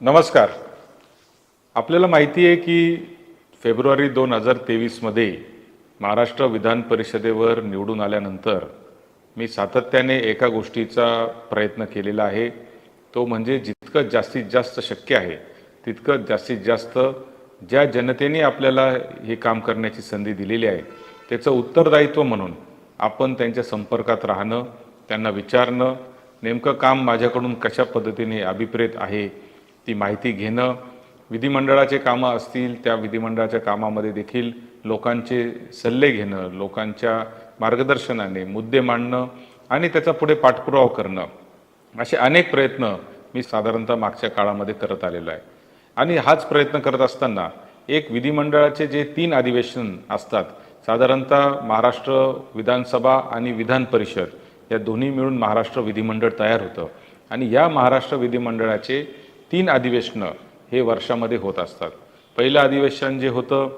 नमस्कार. आपल्याला माहिती आहे की फेब्रुवारी दोन हजार तेवीसमध्ये महाराष्ट्र विधान परिषदेवर निवडून आल्यानंतर मी सातत्याने एका गोष्टीचा प्रयत्न केलेला आहे. तो म्हणजे जितकं जास्तीत जास्त शक्य आहे तितकं जास्तीत जास्त ज्या जनतेने आपल्याला हे काम करण्याची संधी दिलेली आहे त्याचं उत्तरदायित्व म्हणून आपण त्यांच्या संपर्कात राहणं त्यांना विचारणं नेमकं काम माझ्याकडून कशा पद्धतीने अभिप्रेत आहे ती माहिती घेणं. विधिमंडळाचे कामं असतील त्या विधिमंडळाच्या कामामध्ये देखील लोकांचे सल्ले घेणं लोकांच्या मार्गदर्शनाने मुद्दे मांडणं आणि त्याचा पुढे पाठपुरावा करणं. असे अनेक प्रयत्न मी साधारणतः मागच्या काळामध्ये करत आलेलो आहे. आणि हाच प्रयत्न करत असताना एक विधिमंडळाचे जे तीन अधिवेशन असतात साधारणतः महाराष्ट्र विधानसभा आणि विधान परिषद या दोन्ही मिळून महाराष्ट्र विधिमंडळ तयार होतं. आणि या महाराष्ट्र विधिमंडळाचे तीन अधिवेशनं हे वर्षामध्ये होत असतात. पहिलं अधिवेशन जे होतं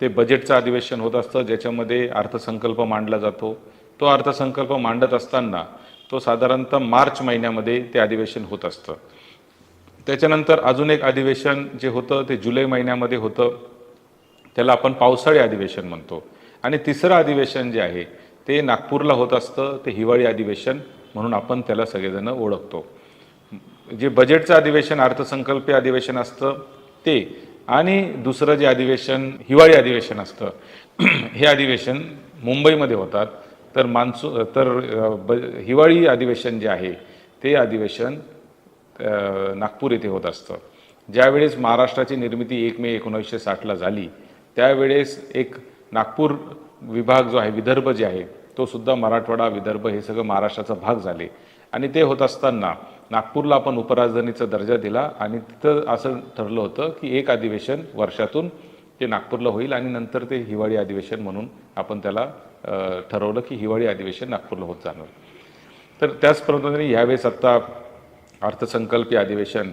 ते बजेटचं अधिवेशन होत असतं ज्याच्यामध्ये अर्थसंकल्प मांडला जातो. तो अर्थसंकल्प मांडत असताना तो साधारणतः मार्च महिन्यामध्ये ते अधिवेशन होत असतं. त्याच्यानंतर अजून एक अधिवेशन जे होतं ते जुलै महिन्यामध्ये होतं. त्याला आपण पावसाळी अधिवेशन म्हणतो. आणि तिसरं अधिवेशन जे आहे ते नागपूरला होत असतं ते हिवाळी अधिवेशन म्हणून आपण त्याला सगळेजण ओळखतो. जे बजेटचं अधिवेशन अर्थसंकल्पीय अधिवेशन असतं ते आणि दुसरं जे अधिवेशन हिवाळी अधिवेशन असतं हे अधिवेशन मुंबईमध्ये होतात. तर मान्सू तर ब हिवाळी अधिवेशन जे आहे ते अधिवेशन नागपूर येथे होत असतं. ज्यावेळेस महाराष्ट्राची निर्मिती एक मे एकोणीसशे साठला झाली त्यावेळेस एक नागपूर विभाग जो आहे विदर्भ जे आहे तो सुद्धा मराठवाडा विदर्भ हे सगळं महाराष्ट्राचा भाग झाले. आणि ते होत असताना नागपूरला आपण उपराजधानीचा दर्जा दिला आणि तिथं असं ठरलं होतं की एक अधिवेशन वर्षातून ते नागपूरला होईल आणि नंतर ते हिवाळी अधिवेशन म्हणून आपण त्याला ठरवलं की हिवाळी अधिवेशन नागपूरला होत जाणार. तर त्याच पद्धतीने यावेळेस आत्ता अर्थसंकल्पीय अधिवेशन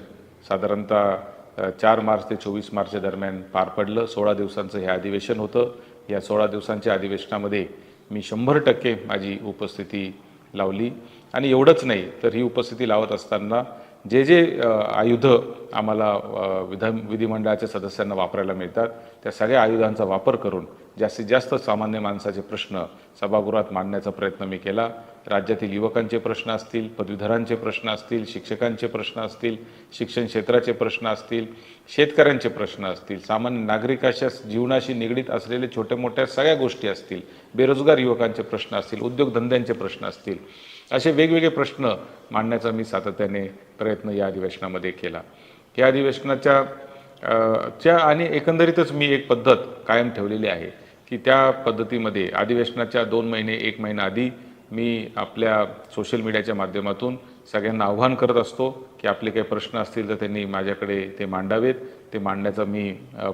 साधारणतः चार मार्च ते चोवीस मार्च दरम्यान पार पडलं. सोळा दिवसांचं हे अधिवेशन होतं. या सोळा दिवसांच्या अधिवेशनामध्ये मी शंभर टक्के माझी उपस्थिती लावली. आणि एवढंच नाही तर ही उपस्थिती लावत असताना जे जे आयुधं आम्हाला विधान विधिमंडळाच्या सदस्यांना वापरायला मिळतात त्या सगळ्या आयुधांचा वापर करून जास्तीत जास्त सामान्य माणसाचे प्रश्न सभागृहात मांडण्याचा प्रयत्न मी केला. राज्यातील युवकांचे प्रश्न असतील पदवीधरांचे प्रश्न असतील शिक्षकांचे प्रश्न असतील शिक्षण क्षेत्राचे प्रश्न असतील शेतकऱ्यांचे प्रश्न असतील सामान्य नागरिकाच्या जीवनाशी निगडीत असलेले छोट्या मोठ्या सगळ्या गोष्टी असतील बेरोजगार युवकांचे प्रश्न असतील उद्योगधंद्यांचे प्रश्न असतील असे वेगवेगळे प्रश्न मांडण्याचा मी सातत्याने प्रयत्न या अधिवेशनामध्ये केला. या अधिवेशनाच्या च्या आणि एकंदरीतच मी एक पद्धत कायम ठेवलेली आहे की त्या पद्धतीमध्ये अधिवेशनाच्या दोन महिने एक महिना आधी मी आपल्या सोशल मीडियाच्या माध्यमातून सगळ्यांना आव्हान करत असतो की आपले काही प्रश्न असतील तर त्यांनी माझ्याकडे ते मांडावेत. ते मांडण्याचा मी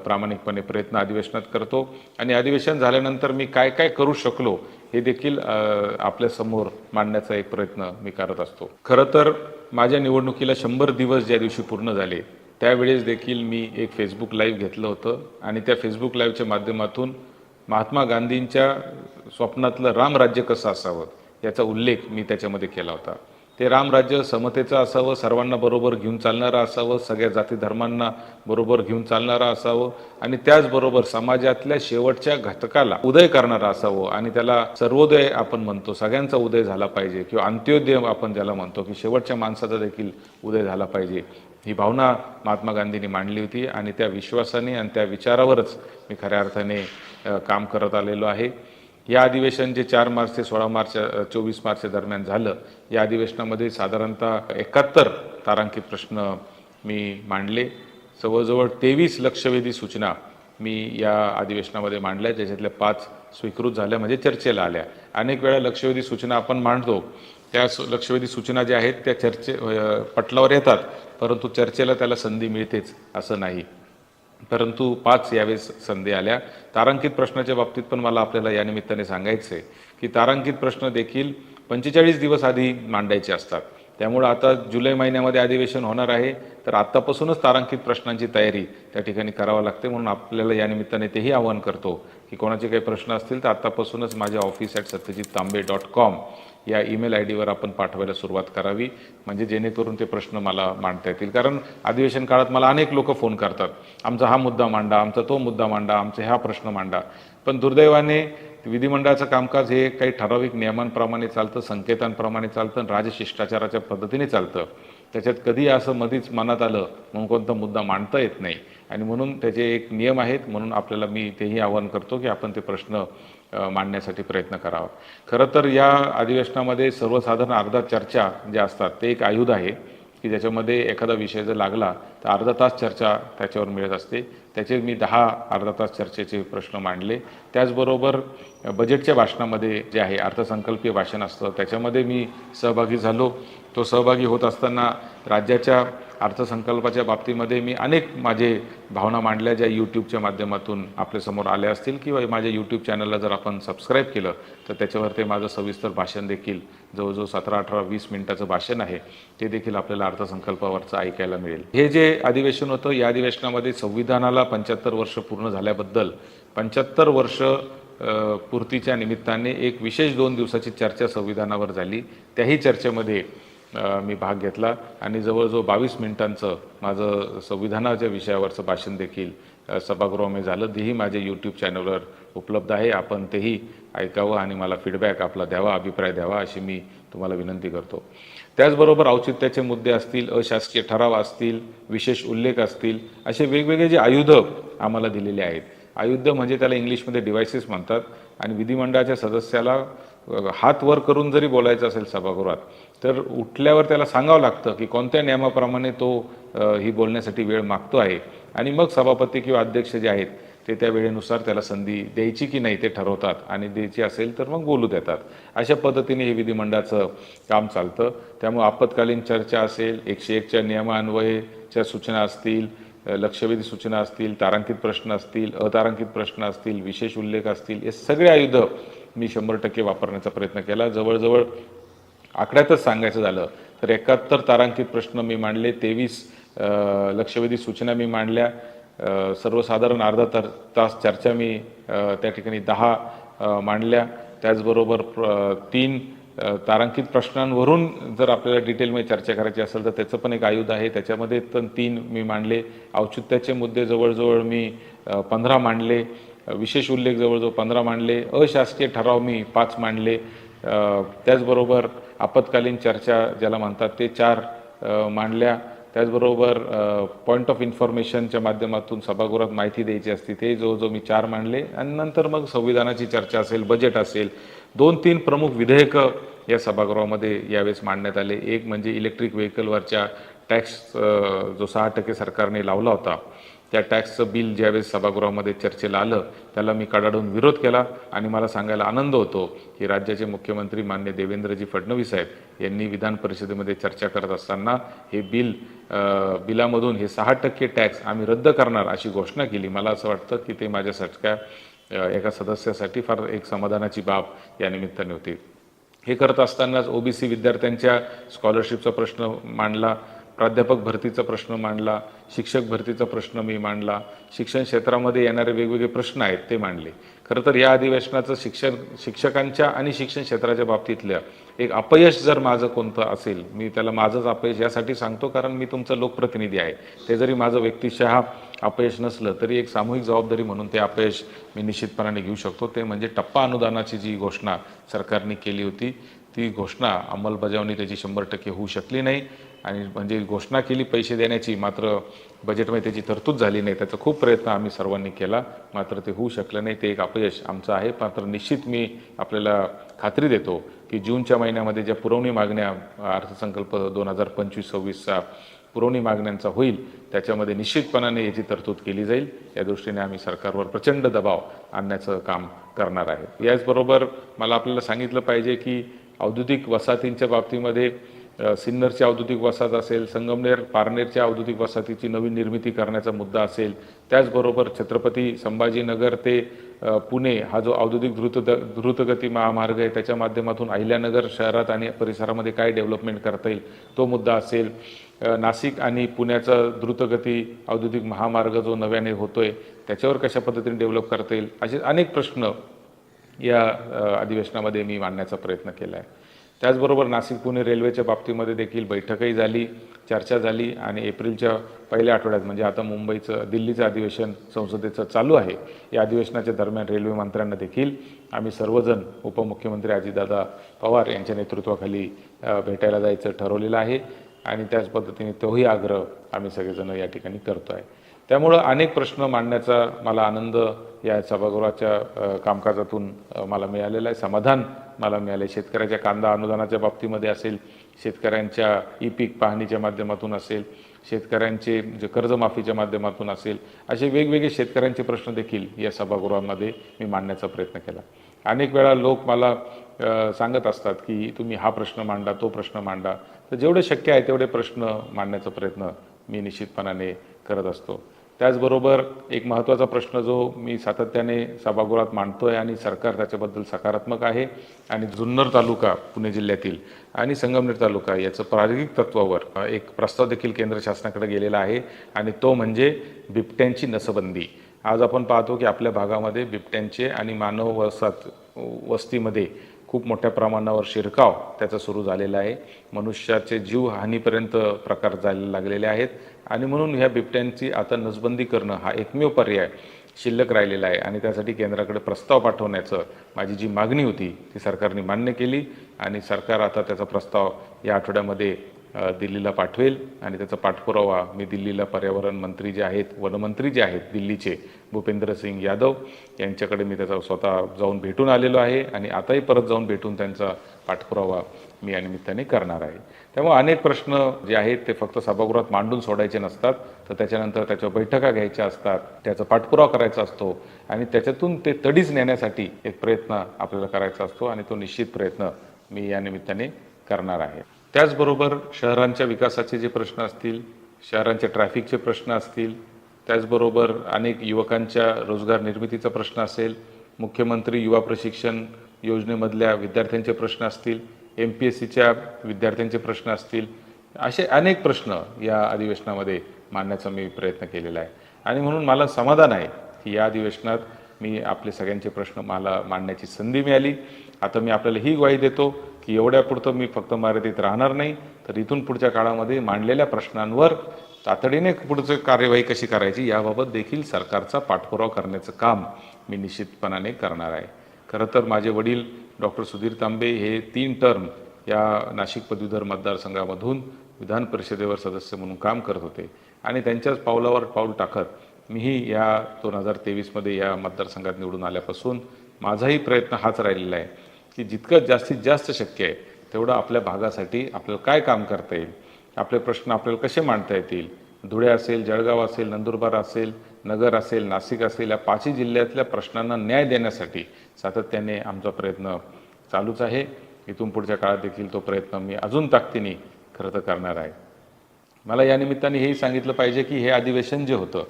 प्रामाणिकपणे प्रयत्न अधिवेशनात करतो. आणि अधिवेशन झाल्यानंतर मी काय काय करू शकलो हे देखील आपल्यासमोर मांडण्याचा एक प्रयत्न मी करत असतो. खरं तर माझ्या निवडणुकीला शंभर दिवस ज्या दिवशी पूर्ण झाले त्यावेळेस देखील मी एक फेसबुक लाईव्ह घेतलं होतं आणि त्या फेसबुक लाईव्हच्या माध्यमातून महात्मा गांधींच्या स्वप्नातलं रामराज्य कसं असावं याचा उल्लेख मी त्याच्यामध्ये केला होता. ते रामराज्य समतेचं असावं सर्वांना बरोबर घेऊन चालणारं असावं सगळ्या जाती धर्मांना बरोबर घेऊन चालणारं असावं आणि त्याचबरोबर समाजातल्या शेवटच्या घटकाला उदय करणारं असावं आणि त्याला सर्वोदय आपण म्हणतो. सगळ्यांचा उदय झाला पाहिजे किंवा अंत्योदय आपण ज्याला म्हणतो की शेवटच्या माणसाचा देखील उदय झाला पाहिजे. ही भावना महात्मा गांधींनी मांडली होती आणि त्या विश्वासाने आणि त्या विचारावरच मी खऱ्या अर्थाने काम करत आलेलो आहे. या अधिवेशन जे चार मार्च ते सोळा मार्च चोवीस मार्च दरम्यान झालं या अधिवेशनामध्ये साधारणतः एकाहत्तर तारांकित प्रश्न मी मांडले. जवळजवळ तेवीस लक्षवेधी सूचना मी या अधिवेशनामध्ये मांडल्या ज्याच्यातल्या पाच स्वीकृत झाल्या म्हणजे चर्चेला आल्या. अनेक वेळा लक्षवेधी सूचना आपण मांडतो. त्या लक्षवेधी सूचना ज्या आहेत त्या चर्चे पटलावर येतात परंतु चर्चेला त्याला संधी मिळतेच असं नाही. परंतु पाच यावेळेस संधी आल्या. तारांकित प्रश्नाच्या बाबतीत पण मला आपल्याला या निमित्ताने सांगायचं आहे की तारांकित प्रश्न देखील पंचेचाळीस दिवस आधी मांडायचे असतात. त्यामुळं आता जुलै महिन्यामध्ये अधिवेशन होणार आहे. तर आत्तापासूनच तारांकित प्रश्नांची तयारी त्या ठिकाणी करावं लागते म्हणून आपल्याला या निमित्ताने तेही आवाहन करतो की कोणाचे काही प्रश्न असतील तर आत्तापासूनच माझ्या office at Satyajit Tambe dot com या ईमेल आय डीवर आपण पाठवायला सुरुवात करावी. म्हणजे जेणेकरून ते प्रश्न मला मांडता येतील. कारण अधिवेशन काळात मला अनेक लोक फोन करतात. आमचा हा मुद्दा मांडा आमचा तो मुद्दा मांडा आमचा हा प्रश्न मांडा. पण दुर्दैवाने विधिमंडळाचं कामकाज हे काही ठराविक नियमांप्रमाणे चालतं संकेतांप्रमाणे चालतं आणि राजशिष्टाचाराच्या पद्धतीने चालतं. त्याच्यात कधी असं मधीच मनात आलं म्हणून कोणता मुद्दा मांडता येत नाही. आणि म्हणून त्याचे एक नियम आहेत म्हणून आपल्याला मी तेही आवाहन करतो की आपण ते प्रश्न मांडण्यासाठी प्रयत्न करावा. खरं तर या अधिवेशनामध्ये सर्वसाधारण अर्धा चर्चा ज्या असतात ते एक आयुध आहे की ज्याच्यामध्ये एखादा विषय जर लागला तर अर्धा तास चर्चा त्याच्यावर मिळत असते. त्याचे मी दहा अर्धा तास चर्चेचे प्रश्न मांडले. त्याचबरोबर बजेटच्या भाषणामध्ये जे आहे अर्थसंकल्पीय भाषण असतं त्याच्यामध्ये मी सहभागी झालो. तो सहभागी होत असताना राज्याच्या अर्थसंकल्पाच्या बाबतीमध्ये मी अनेक माझे भावना मांडल्या ज्या यूट्यूबच्या माध्यमातून आपल्यासमोर आल्या असतील किंवा माझ्या यूट्यूब चॅनलला जर आपण सबस्क्राईब केलं तर त्याच्यावर ते माझं सविस्तर भाषण देखील जवळजवळ सतरा अठरा वीस मिनिटाचं भाषण आहे ते देखील आपल्याला अर्थसंकल्पावरचं ऐकायला मिळेल. हे जे अधिवेशन होतं या अधिवेशनामध्ये संविधानाला पंच्याहत्तर वर्ष पूर्ण झाल्याबद्दल पंच्याहत्तर वर्ष पूर्तीच्या निमित्ताने एक विशेष दोन दिवसाची चर्चा संविधानावर झाली. त्याही चर्चेमध्ये मी भाग घेतला. आणि जवळजवळ बावीस मिनिटांचं माझं संविधानाच्या विषयावरचं भाषण देखील सभागृहामध्ये झालं. तेही माझ्या यूट्यूब चॅनलवर उपलब्ध आहे. आपण तेही ऐकावं आणि मला फीडबॅक आपला द्यावा अभिप्राय द्यावा अशी मी तुम्हाला विनंती करतो. त्याचबरोबर औचित्याचे मुद्दे असतील अशासकीय ठराव असतील विशेष उल्लेख असतील असे वेगवेगळे जे आयुध आम्हाला दिलेले आहेत. आयुध म्हणजे त्याला इंग्लिशमध्ये डिव्हायसेस म्हणतात. आणि विधिमंडळाच्या सदस्याला हात वर करून जरी बोलायचं असेल सभागृहात तर उठल्यावर त्याला सांगावं लागतं की कोणत्या नियमाप्रमाणे तो ही बोलण्यासाठी वेळ मागतो आहे. आणि मग सभापती किंवा अध्यक्ष जे आहेत ते त्या वेळेनुसार त्याला संधी द्यायची की नाही ते ठरवतात. आणि द्यायची असेल तर मग बोलू देतात. अशा पद्धतीने हे विधिमंडळाचं काम चालतं. त्यामुळे आपत्कालीन चर्चा असेल एकशे एकच्या नियमान्वयेच्या सूचना असतील लक्षवेधी सूचना असतील तारांकित प्रश्न असतील अतारांकित प्रश्न असतील विशेष उल्लेख असतील हे सगळे आयुध मी शंभर टक्के वापरण्याचा प्रयत्न केला. जवळजवळ आकड्यातच सांगायचं झालं तर एकाहत्तर तारांकित प्रश्न मी मांडले तेवीस लक्षवेधी सूचना मी मांडल्या सर्वसाधारण अर्धा तर तास चर्चा मी त्या ठिकाणी दहा मांडल्या. त्याचबरोबर प्र- तीन तारांकित प्रश्नांवरून जर आपल्याला डिटेलमध्ये चर्चा करायची असेल तर त्याचं पण एक आयुध आहे. त्याच्यामध्ये पण तीन मी मांडले. औचित्याचे मुद्दे जवळजवळ मी पंधरा मांडले. विशेष उल्लेख जवळजवळ पंधरा मांडले. अशासकीय ठराव मी पाच मांडले. त्याचबरोबर आपत्कालीन चर्चा ज्याला म्हणतात ते चार मांडल्या. त्याचबरोबर पॉईंट ऑफ इन्फॉर्मेशनच्या माध्यमातून सभागृहात माहिती द्यायची असते ते जवळजवळ मी चार मांडले. आणि नंतर मग संविधानाची चर्चा असेल बजेट असेल दोन तीन प्रमुख विधेयकं या सभागृहामध्ये यावेळेस मांडण्यात आले. एक म्हणजे इलेक्ट्रिक व्हेकलवरच्या टॅक्स जो सहा टक्के सरकारने लावला होता त्या टॅक्सचं बिल ज्यावेळेस सभागृहामध्ये चर्चेला आलं त्याला मी कडाडून विरोध केला आणि मला सांगायला आनंद होतो की राज्याचे मुख्यमंत्री मान्य देवेंद्रजी फडणवीस साहेब यांनी विधान परिषदेमध्ये चर्चा करत असताना हे बिल बिलामधून हे सहा टक्के टॅक्स आम्ही रद्द करणार अशी घोषणा केली. मला असं वाटतं की ते माझ्यासारख्या एका सदस्यासाठी फार एक समाधानाची बाब या निमित्ताने होती. हे करत असतानाच ओबीसी विद्यार्थ्यांच्या स्कॉलरशिपचा प्रश्न मांडला. प्राध्यापक भरतीचा प्रश्न मांडला शिक्षक भरतीचा प्रश्न मी मांडला शिक्षण क्षेत्रामध्ये येणारे वेगवेगळे प्रश्न आहेत ते मांडले. खरं तर या अधिवेशनाचं शिक्षण शिक्षकांच्या आणि शिक्षण क्षेत्राच्या बाबतीतल्या एक अपयश जर माझं कोणतं असेल मी त्याला माझंच अपयश यासाठी सांगतो कारण मी तुमचा लोकप्रतिनिधी आहे. ते जरी माझं व्यक्तिशः अपयश नसलं तरी एक सामूहिक जबाबदारी म्हणून ते अपयश मी निश्चितपणाने घेऊ शकतो. ते म्हणजे टप्पा अनुदानाची जी घोषणा सरकारने केली होती ती घोषणा अंमलबजावणी त्याची शंभर टक्के होऊ शकली नाही. आणि म्हणजे घोषणा केली पैसे देण्याची मात्र बजेटमध्ये त्याची तरतूद झाली नाही. त्याचा खूप प्रयत्न आम्ही सर्वांनी केला. मात्र ते होऊ शकलं नाही. ते एक अपयश आमचं आहे. मात्र निश्चित मी आपल्याला खात्री देतो की जूनच्या महिन्यामध्ये ज्या पुरवणी मागण्या अर्थसंकल्प दोन हजार पंचवीस सव्वीसचा पुरवणी मागण्यांचा होईल त्याच्यामध्ये निश्चितपणाने याची तरतूद केली जाईल. या दृष्टीने आम्ही सरकारवर प्रचंड दबाव आणण्याचं काम करणार आहे. याचबरोबर मला आपल्याला सांगितलं पाहिजे की औद्योगिक वसाहतींच्या बाबतीमध्ये सिन्नरची औद्योगिक वसाहत असेल संगमनेर पारनेरच्या औद्योगिक वसाहतीची नवीन निर्मिती करण्याचा मुद्दा असेल त्याचबरोबर छत्रपती संभाजीनगर ते पुणे हा जो औद्योगिक द्रुत द्रुतगती महामार्ग आहे त्याच्या माध्यमातून अहिल्यानगर शहरात आणि परिसरामध्ये काय डेव्हलपमेंट करता येईल तो मुद्दा असेल. नाशिक आणि पुण्याचा द्रुतगती औद्योगिक महामार्ग जो नव्याने होतोय त्याच्यावर कशा पद्धतीने डेव्हलप करता येईल असे अनेक प्रश्न या अधिवेशनामध्ये मी मांडण्याचा प्रयत्न केला आहे त्याचबरोबर नाशिक पुणे रेल्वेच्या बाबतीमध्ये देखील बैठकही झाली चर्चा झाली आणि एप्रिलच्या पहिल्या आठवड्यात म्हणजे आता मुंबईचं दिल्लीचं अधिवेशन संसदेचं चालू आहे. या अधिवेशनाच्या दरम्यान रेल्वे मंत्र्यांना देखील आम्ही सर्वजण उपमुख्यमंत्री अजितदादा पवार यांच्या नेतृत्वाखाली भेटायला जायचं ठरवलेलं आहे. आणि त्याच पद्धतीने तोही आग्रह आम्ही सगळेजण या ठिकाणी करतो आहे त्यामुळं अनेक प्रश्न मांडण्याचा मला आनंद या सभागृहाच्या कामकाजातून मला मिळालेला आहे. समाधान मला मिळाले शेतकऱ्याच्या कांदा अनुदानाच्या बाबतीमध्ये असेल शेतकऱ्यांच्या ई पीक पाहणीच्या माध्यमातून असेल शेतकऱ्यांचे जे कर्जमाफीच्या माध्यमातून असेल असे वेगवेगळे शेतकऱ्यांचे प्रश्न देखील या सभागृहामध्ये मी मांडण्याचा प्रयत्न केला. अनेक वेळा लोक मला सांगत असतात की तुम्ही हा प्रश्न मांडा तो प्रश्न मांडा. तर जेवढे शक्य आहे तेवढे प्रश्न मांडण्याचा प्रयत्न मी निश्चितपणाने करत असतो. त्याचबरोबर एक महत्त्वाचा प्रश्न जो मी सातत्याने सभागृहात आहे आणि सरकार त्याच्याबद्दल सकारात्मक आहे आणि जुन्नर तालुका पुणे जिल्ह्यातील आणि संगमनेर तालुका याचं प्रायोगिक तत्वावर एक प्रस्ताव देखील केंद्र शासनाकडे गेलेला आहे आणि तो म्हणजे बिबट्यांची नसबंदी. आज आपण पाहतो की आपल्या भागामध्ये बिबट्यांचे आणि मानव वसात वस्तीमध्ये खूप मोठ्या प्रमाणावर शिरकाव त्याचा सुरू झालेला आहे. मनुष्याचे जीव हानीपर्यंत प्रकार जायला लागलेले आहेत. आणि म्हणून ह्या बिबट्यांची आता नसबंदी करणं हा एकमेव पर्याय शिल्लक राहिलेला आहे. आणि त्यासाठी केंद्राकडे प्रस्ताव पाठवण्याचं माझी जी मागणी होती ती सरकारने मान्य केली. आणि सरकार आता त्याचा प्रस्ताव या आठवड्यामध्ये दिल्लीला पाठवेल आणि त्याचा पाठपुरावा मी दिल्लीला पर्यावरण मंत्री जे आहेत वनमंत्री जे आहेत दिल्लीचे भूपेंद्र सिंग यादव यांच्याकडे मी त्याचा स्वतः जाऊन भेटून आलेलो आहे आणि आताही परत जाऊन भेटून त्यांचा पाठपुरावा मी या निमित्ताने करणार आहे. त्यामुळे अनेक प्रश्न जे आहेत ते फक्त सभागृहात मांडून सोडायचे नसतात तर त्याच्यानंतर त्याच्या बैठका घ्यायच्या असतात त्याचा पाठपुरावा करायचा असतो आणि त्याच्यातून ते तडीच नेण्यासाठी एक प्रयत्न आपल्याला करायचा असतो आणि तो निश्चित प्रयत्न मी या निमित्ताने करणार आहे. त्याचबरोबर शहरांच्या विकासाचे जे प्रश्न असतील शहरांचे ट्रॅफिकचे प्रश्न असतील त्याचबरोबर अनेक युवकांच्या रोजगार निर्मितीचा प्रश्न असेल मुख्यमंत्री युवा प्रशिक्षण योजनेमधल्या विद्यार्थ्यांचे प्रश्न असतील एम पी एस सीच्या विद्यार्थ्यांचे प्रश्न असतील असे अनेक प्रश्न या अधिवेशनामध्ये मांडण्याचा मी प्रयत्न केलेला आहे. आणि म्हणून मला समाधान आहे की या अधिवेशनात मी आपले सगळ्यांचे प्रश्न मला मांडण्याची संधी मिळाली. आता मी आपल्याला ही ग्वाही देतो की एवढ्यापुरतं मी फक्त मर्यादित राहणार नाही. तर इथून पुढच्या काळामध्ये मांडलेल्या प्रश्नांवर तातडीने पुढचं कार्यवाही कशी करायची याबाबत देखील सरकारचा पाठपुरावा करण्याचं काम मी निश्चितपणाने करणार आहे. खरं तर माझे वडील डॉक्टर सुधीर तांबे हे तीन टर्म या नाशिक पदवीधर मतदारसंघामधून विधान परिषदेवर सदस्य म्हणून काम करत होते. आणि त्यांच्याच पावलावर पाऊल टाकत मीही या दोन हजार तेवीसमध्ये या मतदारसंघात निवडून आल्यापासून माझाही प्रयत्न हाच राहिलेला आहे. की जितकं जास्तीत जास्त शक्य आहे तेवढं आपल्या भागासाठी आपल्याला काय काम करता येईल? आपले प्रश्न आपल्याला कसे मांडता येतील? धुळे असेल जळगाव असेल नंदुरबार असेल नगर असेल नाशिक असेल या पाचही जिल्ह्यातल्या प्रश्नांना न्याय देण्यासाठी सातत्याने आमचा प्रयत्न चालूच आहे. इथून पुढच्या काळात देखील तो प्रयत्न मी अजून ताकदीने खरं तर करणार आहे. मला या निमित्ताने हेही सांगितलं पाहिजे की हे अधिवेशन जे होतं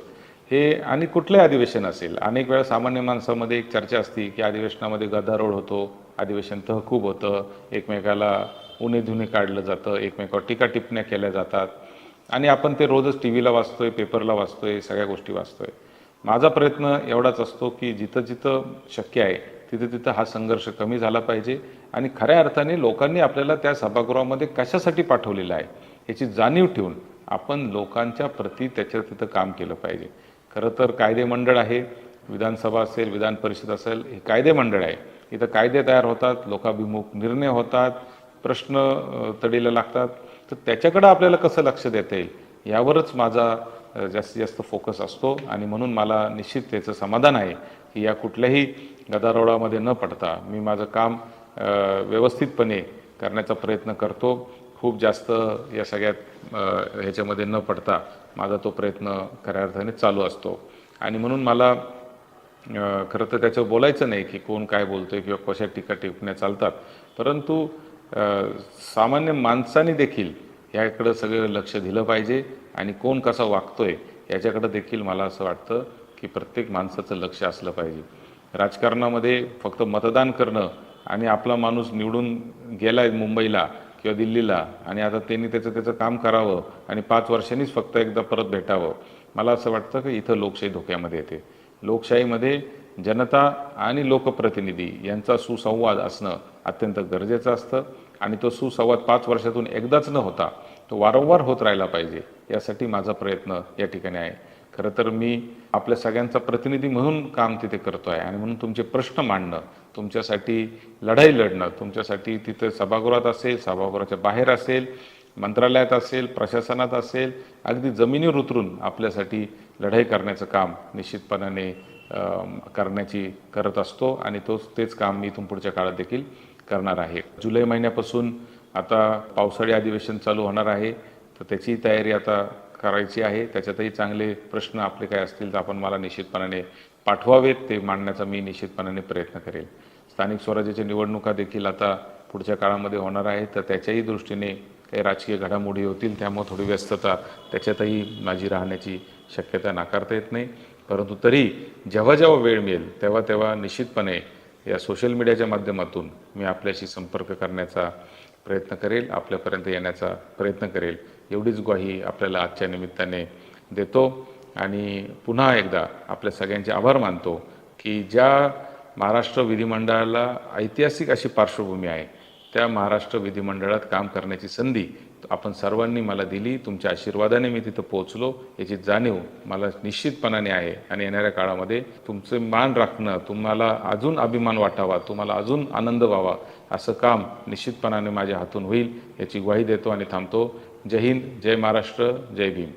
हे आणि कुठलंही अधिवेशन असेल अनेक वेळा सामान्य माणसामध्ये एक चर्चा असते की अधिवेशनामध्ये गदारोळ होतो अधिवेशन तहकूब होतं. एकमेकाला उणे धुणे काढलं जातं. एकमेकावर टीका टिप्पण्या केल्या जातात. आणि आपण ते रोजच टी व्हीला वाचतोय पेपरला वाचतोय सगळ्या गोष्टी वाचतोय. माझा प्रयत्न एवढाच असतो की जिथं जिथं शक्य आहे तिथं तिथं हा संघर्ष कमी झाला पाहिजे. आणि खऱ्या अर्थाने लोकांनी आपल्याला त्या सभागृहामध्ये कशासाठी पाठवलेलं आहे याची जाणीव ठेवून आपण लोकांच्या प्रती त्याच्या तिथं काम केलं पाहिजे. खरं तर कायदे मंडळ आहे. विधानसभा असेल विधान परिषद असेल हे कायदे मंडळ आहे. इथं कायदे तयार होतात लोकाभिमुख निर्णय होतात प्रश्न तडीला लागतात. तर त्याच्याकडं आपल्याला कसं लक्ष देता येईल? यावरच माझा जास्तीत जास्त फोकस असतो आणि म्हणून मला निश्चित त्याचं समाधान आहे की या कुठल्याही गदारोळामध्ये न पडता मी माझं काम व्यवस्थितपणे करण्याचा प्रयत्न करतो. खूप जास्त या सगळ्यात ह्याच्यामध्ये न पडता माझा तो प्रयत्न खऱ्या अर्थाने चालू असतो. आणि म्हणून मला खरं तर त्याच्यावर बोलायचं नाही की कोण काय बोलतोय किंवा कशा टीका टिपण्या चालतात. परंतु सामान्य माणसाने देखील याकडं सगळं लक्ष दिलं पाहिजे आणि कोण कसा वागतोय याच्याकडं देखील मला असं वाटतं की प्रत्येक माणसाचं लक्ष असलं पाहिजे. राजकारणामध्ये फक्त मतदान करणं आणि आपला माणूस निवडून गेलाय मुंबईला किंवा दिल्लीला आणि आता त्यांनी त्याचं त्याचं काम करावं आणि पाच वर्षांनीच फक्त एकदा परत भेटावं मला असं वाटतं की इथं लोकशाही धोक्यामध्ये येते. लोकशाहीमध्ये जनता आणि लोकप्रतिनिधी यांचा सुसंवाद असणं अत्यंत गरजेचं असतं. आणि तो सुसंवाद पाच वर्षातून एकदाच न होता तो वारंवार होत राहिला पाहिजे यासाठी माझा प्रयत्न या ठिकाणी आहे. खरं तर मी आपल्या सगळ्यांचा प्रतिनिधी म्हणून काम तिथे करतो आहे आणि म्हणून तुमचे प्रश्न मांडणं तुमच्यासाठी लढाई लढणं तुमच्यासाठी तिथं सभागृहात असेल सभागृहाच्या बाहेर असेल मंत्रालयात असेल प्रशासनात असेल अगदी जमिनीवर उतरून आपल्यासाठी लढाई करण्याचं काम निश्चितपणाने करण्याची करत असतो आणि तोच तेच काम मी इथून पुढच्या काळात देखील करणार आहे. जुलै महिन्यापासून आता पावसाळी अधिवेशन चालू होणार आहे. तर त्याची तयारी आता करायची आहे. त्याच्यातही चांगले प्रश्न आपले काय असतील तर आपण मला निश्चितपणाने पाठवावेत. ते मांडण्याचा मी निश्चितपणाने प्रयत्न करेल. स्थानिक स्वराज्याच्या निवडणुका देखील आता पुढच्या काळामध्ये होणार आहेत. तर त्याच्याही दृष्टीने काही राजकीय घडामोडी होतील त्यामुळे थोडी व्यस्तता त्याच्यातही माझी राहण्याची शक्यता नाकारता येत नाही. परंतु तरी जेव्हा जेव्हा वेळ मिळेल तेव्हा तेव्हा निश्चितपणे या सोशल मीडियाच्या माध्यमातून मी आपल्याशी संपर्क करण्याचा प्रयत्न करेल आपल्यापर्यंत येण्याचा प्रयत्न करेल. एवढीच ग्वाही आपल्याला आजच्या निमित्ताने देतो. आणि पुन्हा एकदा आपल्या सगळ्यांचे आभार मानतो की ज्या महाराष्ट्र विधिमंडळाला ऐतिहासिक अशी पार्श्वभूमी आहे त्या महाराष्ट्र विधिमंडळात काम करण्याची संधी आपण सर्वांनी मला दिली. तुमच्या आशीर्वादाने मी तिथं पोहोचलो. याची जाणीव मला निश्चितपणाने आहे आणि येणाऱ्या काळामध्ये तुमचे मान राखणं तुम्हाला अजून अभिमान वाटावा तुम्हाला अजून आनंद व्हावा असं काम निश्चितपणाने माझ्या हातून होईल याची ग्वाही देतो आणि थांबतो. जय हिंद जय महाराष्ट्र जय भीम.